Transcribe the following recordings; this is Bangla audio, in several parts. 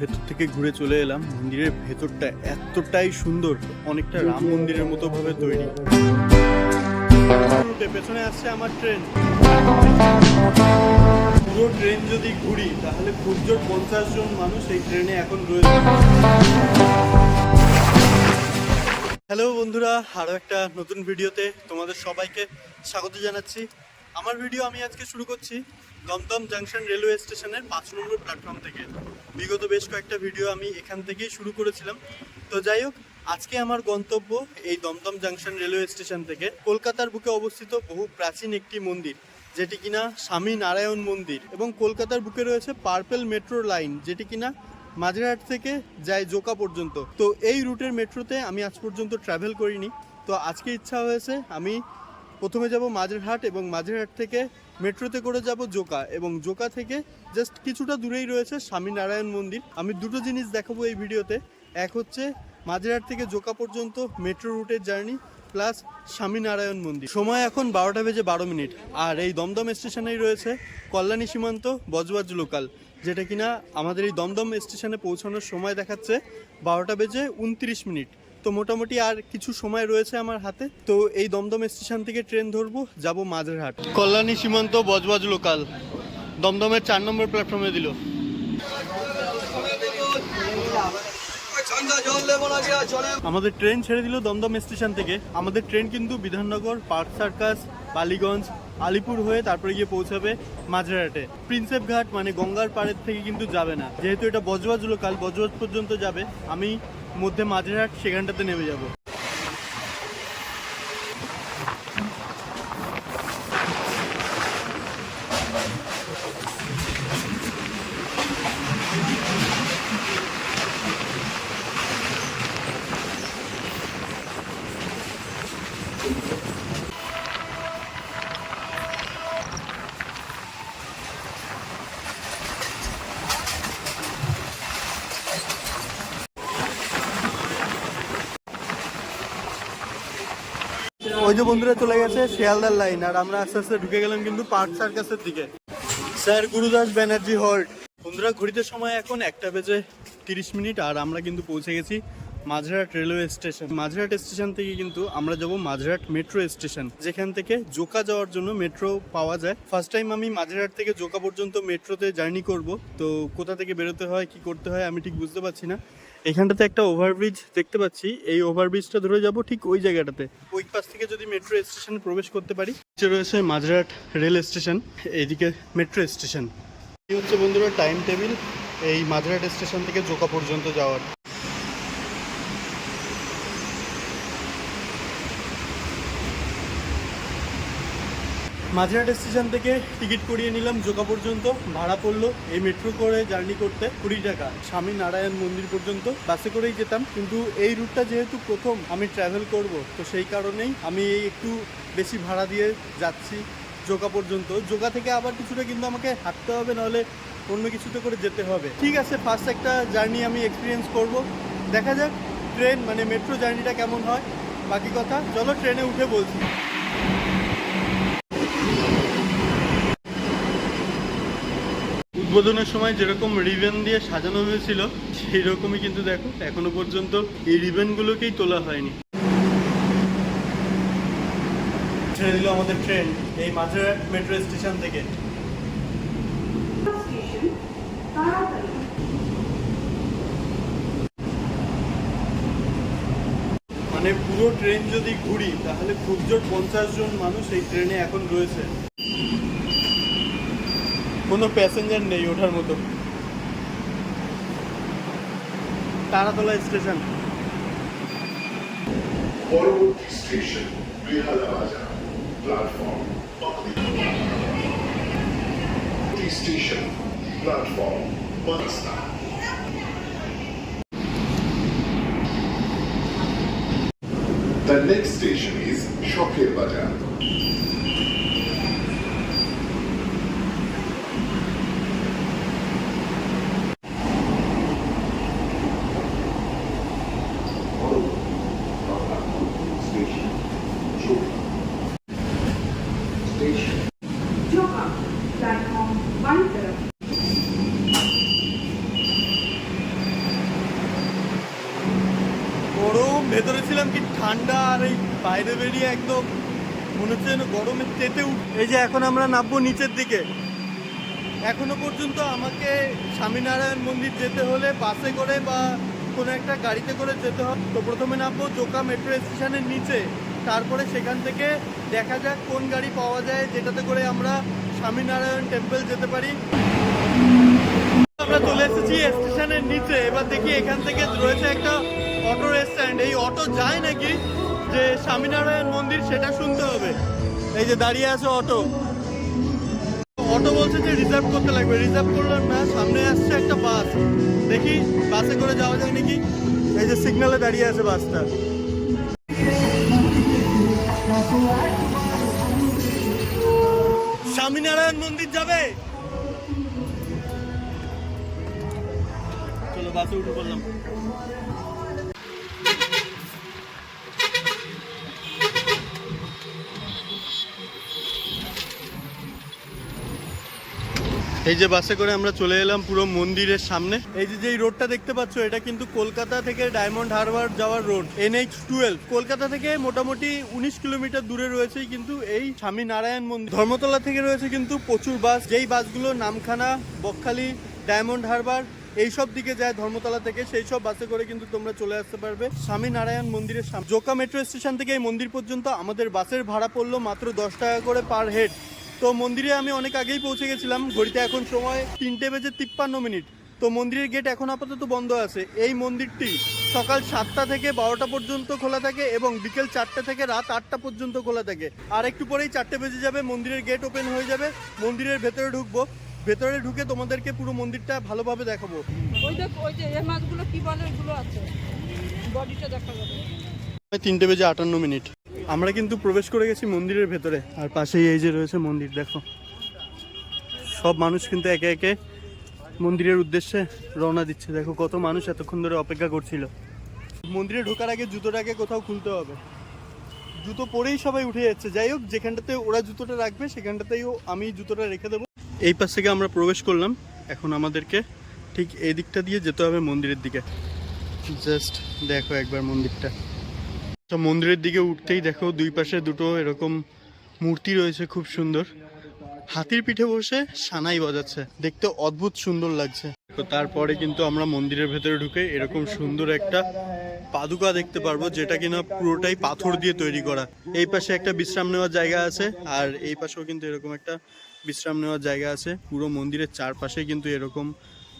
ভেতর থেকে ঘুরে চলে এলাম। মন্দিরের ভেতরটা এতটাই সুন্দর, অনেকটা রাম মন্দিরের মতো ভাবে তৈরি। পেছনে আসছে আমার ট্রেন পুরো ট্রেন যদি ঘুরি, তাহলে খুব জোর পঞ্চাশ জন মানুষ এই ট্রেনে এখন রয়েছে। হ্যালো বন্ধুরা আরও একটা নতুন ভিডিওতে তোমাদের সবাইকে স্বাগত জানাচ্ছি। আমার ভিডিও আমি আজকে শুরু করছি দমদম জাংশন রেলওয়ে স্টেশনের পাঁচ নম্বর প্ল্যাটফর্ম থেকে। বিগত বেশ কয়েকটা ভিডিও আমি এখান থেকেই শুরু করেছিলাম। তো যাই হোক, আজকে আমার গন্তব্য এই দমদম জাংশন রেলওয়ে স্টেশন থেকে। কলকাতার বুকে অবস্থিত বহু প্রাচীন একটি মন্দির, যেটি কিনা স্বামী নারায়ণ মন্দির এবং কলকাতার বুকে রয়েছে পার্পেল মেট্রো লাইন যেটি কিনা মাঝেরহাট থেকে যায় জোকা পর্যন্ত। তো এই রুটের মেট্রোতে আমি আজ পর্যন্ত ট্রাভেল করিনি। তো আজকে ইচ্ছা হয়েছে আমি প্রথমে যাব মাঝেরহাট এবং মাঝেরহাট থেকে মেট্রোতে করে যাব জোকা এবং জোকা থেকে জাস্ট কিছুটা দূরেই রয়েছে স্বামীনারায়ণ মন্দির। আমি দুটো জিনিস দেখাবো এই ভিডিওতে। এক হচ্ছে মাঝেরহাট থেকে জোকা পর্যন্ত মেট্রো রুটের জার্নি প্লাস স্বামীনারায়ণ মন্দির। সময় এখন বারোটা বেজে বারো মিনিট। আর এই দমদম স্টেশনেই রয়েছে কল্যাণী সীমান্ত বজবাজ লোকাল, যেটা কিনা আমাদের এই দমদম স্টেশনে পৌঁছানোর সময় দেখাচ্ছে বারোটা বেজে উনত্রিশ মিনিট। তো মোটামুটি আর কিছু সময় রয়েছে আমার হাতে। তো এই দমদম স্টেশন থেকে ট্রেন ধরবো, যাব মাঝেরহাট। কল্যাণী সীমান্ত বজবজ লোকাল দমদমের চার নম্বর প্ল্যাটফর্মে দিল। আমাদের ট্রেন ছেড়ে দিল দমদম স্টেশন থেকে। আমাদের ট্রেন কিন্তু বিধাননগর, পার্ক সার্কাস, বালিগঞ্জ আলিপুর হয়ে তারপরে গিয়ে পৌঁছাবে মাঝরাটে প্রিন্সেপ ঘাট মানে গঙ্গার পাড়ের থেকে কিন্তু যাবে না। যেহেতু এটা বজবাজ লোকাল বজবাজ পর্যন্ত যাবে, আমি মধ্যে মাঝেরহাট সেখানটাতে নেমে যাব ওই যে বন্ধুরা চলে গেছে, শিয়ালদার লাইন আর আমরা আস্তে আস্তে ঢুকে গেলাম কিন্তু পার্ক সার্কাসের দিকে। Sir, Gurudas Banerjee halt. বন্ধুরা, ঘড়িতে সময় এখন একটা বেজে তিরিশ মিনিট, আর আমরা কিন্তু পৌঁছে গেছি Majerhat railway station. Majerhat station থেকে কিন্তু আমরা যাব মাঝরাট মেট্রো স্টেশন। যেখান থেকে জোকা যাওয়ার জন্য মেট্রো পাওয়া যায়। ফার্স্ট টাইম আমি মাঝেরহাট থেকে জোকা পর্যন্ত মেট্রোতে জার্নি করব। তো কোথা থেকে বেরোতে হয়, কি করতে হয়, আমি ঠিক বুঝতে পারছি না। এখানটাতে একটা ওভারব্রিজ দেখতে পাচ্ছি। এই ওভারব্রিজটা ধরে যাব ঠিক ওই জায়গাটাতে। ওই পাশ থেকে যদি মেট্রো স্টেশনে প্রবেশ করতে পারি রয়েছে মাঝরাট রেল স্টেশন এইদিকে মেট্রো স্টেশন। এই হচ্ছে বন্ধুরা টাইম টেবিল এই মাঝরাট স্টেশন থেকে জোকা পর্যন্ত যাওয়ার। মাঝরাট স্টেশন থেকে টিকিট করিয়ে নিলাম, জোকা পর্যন্ত। ভাড়া পড়ল এই মেট্রো করে জার্নি করতে কুড়ি টাকা। স্বামী নারায়ণ মন্দির পর্যন্ত বাসে করেই যেতাম। কিন্তু এই রুটটা যেহেতু প্রথম, আমি ট্রাভেল করব, তো সেই কারণেই আমি একটু বেশি ভাড়া দিয়ে যাচ্ছি জোকা পর্যন্ত। জোকা থেকে আবার কিছুটা কিন্তু আমাকে হাঁটতে হবে, নাহলে অন্য কিছুতে করে যেতে হবে। ঠিক আছে ফার্স্ট একটা জার্নি আমি এক্সপিরিয়েন্স করব। দেখা যাক ট্রেন মানে মেট্রো জার্নিটা কেমন হয়। বাকি কথা, চলো ট্রেনে উঠে বলছি। উদ্বোধনের সময় যেরকম রিবেন দিয়ে সাজানো হয়েছিল সেই রকমই কিন্তু দেখো এখনও পর্যন্ত এই রিবেনগুলোকেই তোলা হয়নি। ছেড়ে দিল আমাদের ট্রেন এই মাঝেরহাট মেট্রো স্টেশন থেকে। মানে পুরো ট্রেন যদি ঘুরি তাহলে খুব জোর পঞ্চাশ জন মানুষ এই ট্রেনে এখন রয়েছে। কোনো প্যাসেঞ্জার নেই ওঠার মতো। তারাতলা স্টেশন। পরবর্তী station platform station platform The next station is Shokir Bazaar. বাইরে বেরিয়ে একদম মনে হচ্ছে যেন গরমে তেতে উঠ এই যে এখন আমরা নামবো নিচের দিকে। এখনও পর্যন্ত আমাকে স্বামীনারায়ণ মন্দির যেতে হলে বাসে করে বা কোনো একটা গাড়িতে করে যেতে হবে তো প্রথমে নামবো জোকা মেট্রো স্টেশনের নিচে। তারপরে সেখান থেকে দেখা যাক কোন গাড়ি পাওয়া যায়, যেটাতে করে আমরা স্বামীনারায়ণ টেম্পল যেতে পারি। আমরা চলে এসেছি স্টেশনের নিচে। এবার দেখি এখান থেকে রয়েছে একটা অটো রেস্ট্যান্ড এই অটো যায় নাকি? যে স্বামীনারায়ণ মন্দির, সেটা শুনতে হবে। এই যে দাঁড়িয়ে আছে অটো। অটো বলছে যে রিজার্ভ করতে লাগবে। রিজার্ভ করলাম না, সামনে আসছে একটা বাস দেখি বাসে করে যাওয়া যায় নাকি? এই যে সিগনালে দাঁড়িয়ে আছে বাসটা স্বামীনারায়ণ মন্দির যাবে? চলো বাসে উঠে পড়লাম। এই যে বাসে করে আমরা চলে এলাম পুরো মন্দিরের সামনে। এই যে যেই রোডটা দেখতে পাচ্ছ, এটা কিন্তু কলকাতা থেকে ডায়মন্ড হারবার যাওয়ার রোড এনএইচ টুয়েলভ কলকাতা থেকে মোটামুটি উনিশ কিলোমিটার দূরে রয়েছে কিন্তু এই স্বামী নারায়ণ মন্দির। ধর্মতলা থেকে রয়েছে কিন্তু প্রচুর বাস। যেই বাসগুলো নামখানা, বকখালি ডায়মন্ড হারবার এইসব দিকে যায় ধর্মতলা থেকে, সেই সব বাসে করে কিন্তু তোমরা চলে আসতে পারবে স্বামী নারায়ণ মন্দিরের সামনে। জোকা মেট্রো স্টেশন থেকে এই মন্দির পর্যন্ত আমাদের বাসের ভাড়া পড়ল মাত্র দশ টাকা করে পার হেড তো মন্দিরে আমি অনেক আগেই পৌঁছে গেছিলাম। ঘড়িতে এখন সময় তিনটে বেজে তিপ্পান্ন মিনিট। তো মন্দিরের গেট এখন আপাতত বন্ধ আছে। এই মন্দিরটি সকাল সাতটা থেকে বারোটা পর্যন্ত খোলা থাকে এবং বিকেল চারটে থেকে রাত আটটা পর্যন্ত খোলা থাকে। আর একটু পরেই চারটে বেজে যাবে মন্দিরের গেট ওপেন হয়ে যাবে। মন্দিরের ভেতরে ঢুকবো। ভেতরে ঢুকে তোমাদেরকে পুরো মন্দিরটা ভালোভাবে দেখাবো। ওই দেখ ওই যে এ মাছগুলো কি বলে ওগুলো আছে। বডিটা দেখা যাবে। তিনটে বেজে আটান্ন মিনিট। আমরা কিন্তু প্রবেশ করে গেছি মন্দিরের ভেতরে। আর পাশেই এই যে রয়েছে মন্দির, দেখো। সব মানুষ কিন্তু একে একে মন্দিরের উদ্দেশ্যে রওনা দিচ্ছে। দেখো কত মানুষ এতক্ষণ ধরে অপেক্ষা করছিল। মন্দিরে ঢোকার আগে জুতোটাকে কোথাও খুলতে হবে। জুতো পরেই সবাই উঠে যাচ্ছে। যাই হোক, যেখানটাতে ওরা জুতোটা রাখবে, সেখানটাতেই আমি জুতোটা রেখে দেবো। এই পাশ থেকে আমরা প্রবেশ করলাম। এখন আমাদেরকে ঠিক এই দিকটা দিয়ে যেতে হবে মন্দিরের দিকে। জাস্ট দেখো একবার মন্দিরটা। তো মন্দিরের দিকে উঠতেই দেখো দুই পাশে দুটো এরকম মূর্তি রয়েছে খুব সুন্দর। হাতির পিঠে বসে সানাই বাজাচ্ছে। দেখতে অদ্ভুত সুন্দর লাগছে। তো তারপরে কিন্তু আমরা মন্দিরের ভেতরে ঢুকে এরকম সুন্দর একটা পাদুকা দেখতে পারব, যেটা কিনা পুরোটাই পাথর দিয়ে তৈরি করা। এই পাশে একটা বিশ্রাম নেওয়ার জায়গা আছে, আর এই পাশেও কিন্তু এরকম একটা বিশ্রাম নেওয়ার জায়গা আছে। পুরো মন্দিরের চারপাশে কিন্তু এরকম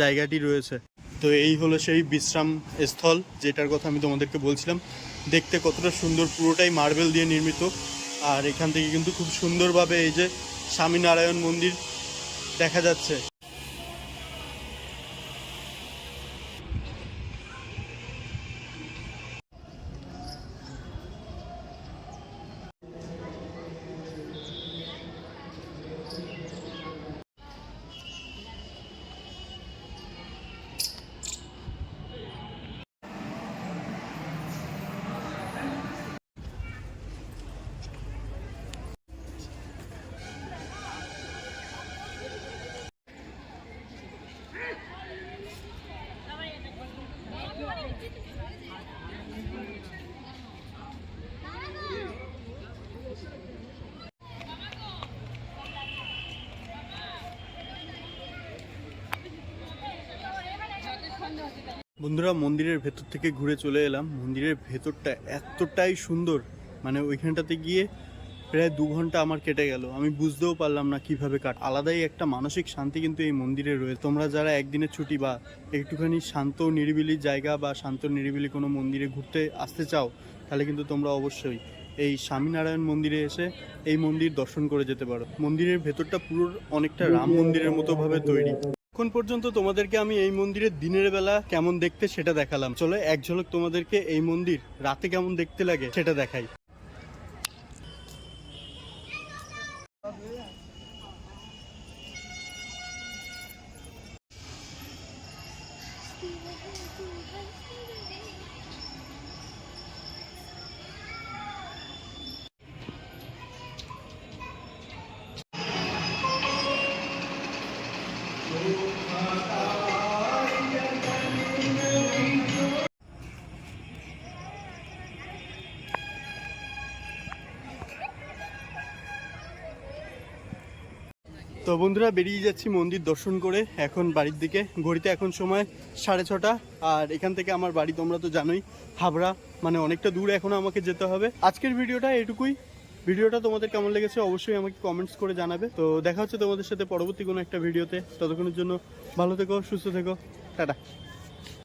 জায়গাটি রয়েছে। তো এই হলো সেই বিশ্রাম স্থল, যেটার কথা আমি তোমাদেরকে বলছিলাম। দেখতে কতটা সুন্দর, পুরোটাই মার্বেল দিয়ে নির্মিত। আর এখান থেকে কিন্তু খুব সুন্দরভাবে এই যে স্বামীনারায়ণ মন্দির দেখা যাচ্ছে। বন্ধুরা, মন্দিরের ভেতর থেকে ঘুরে চলে এলাম। মন্দিরের ভেতরটা এতটাই সুন্দর মানে ওইখানটাতে গিয়ে প্রায় দু ঘণ্টা আমার কেটে গেল। আমি বুঝতেও পারলাম না কীভাবে কাট আলাদাই একটা মানসিক শান্তি কিন্তু এই মন্দিরে রয়েছে তোমরা যারা একদিনের ছুটি বা একটুখানি শান্ত, নিরিবিলি জায়গা বা শান্ত, নিরিবিলি কোনো মন্দিরে ঘুরতে আসতে চাও, তাহলে কিন্তু তোমরা অবশ্যই এই স্বামীনারায়ণ মন্দিরে এসে এই মন্দির দর্শন করে যেতে পারো। মন্দিরের ভেতরটা পুরো অনেকটা রাম মন্দিরের মতো ভাবে তৈরি। এখন পর্যন্ত তোমাদেরকে আমি এই মন্দিরের দিনের বেলা কেমন দেখতে সেটা দেখালাম। চলো, এক ঝলক তোমাদেরকে এই মন্দির রাতে কেমন দেখতে লাগে সেটা দেখাই। বন্ধুরা, বেরিয়ে যাচ্ছি মন্দির দর্শন করে। এখন বাড়ির দিকে। ঘড়িতে এখন সময় সাড়ে ছটা। আর এখান থেকে আমার বাড়ি, তোমরা তো জানোই, হাবড়া। মানে অনেকটা দূর এখন আমাকে যেতে হবে। আজকের ভিডিওটা এটুকুই। ভিডিওটা তোমাদের কেমন লেগেছে অবশ্যই আমাকে কমেন্টস করে জানাবে। তো দেখা হচ্ছে তোমাদের সাথে পরবর্তী কোনো একটা ভিডিওতে। ততক্ষণের জন্য ভালো থেকো, সুস্থ থেকো। টাটা।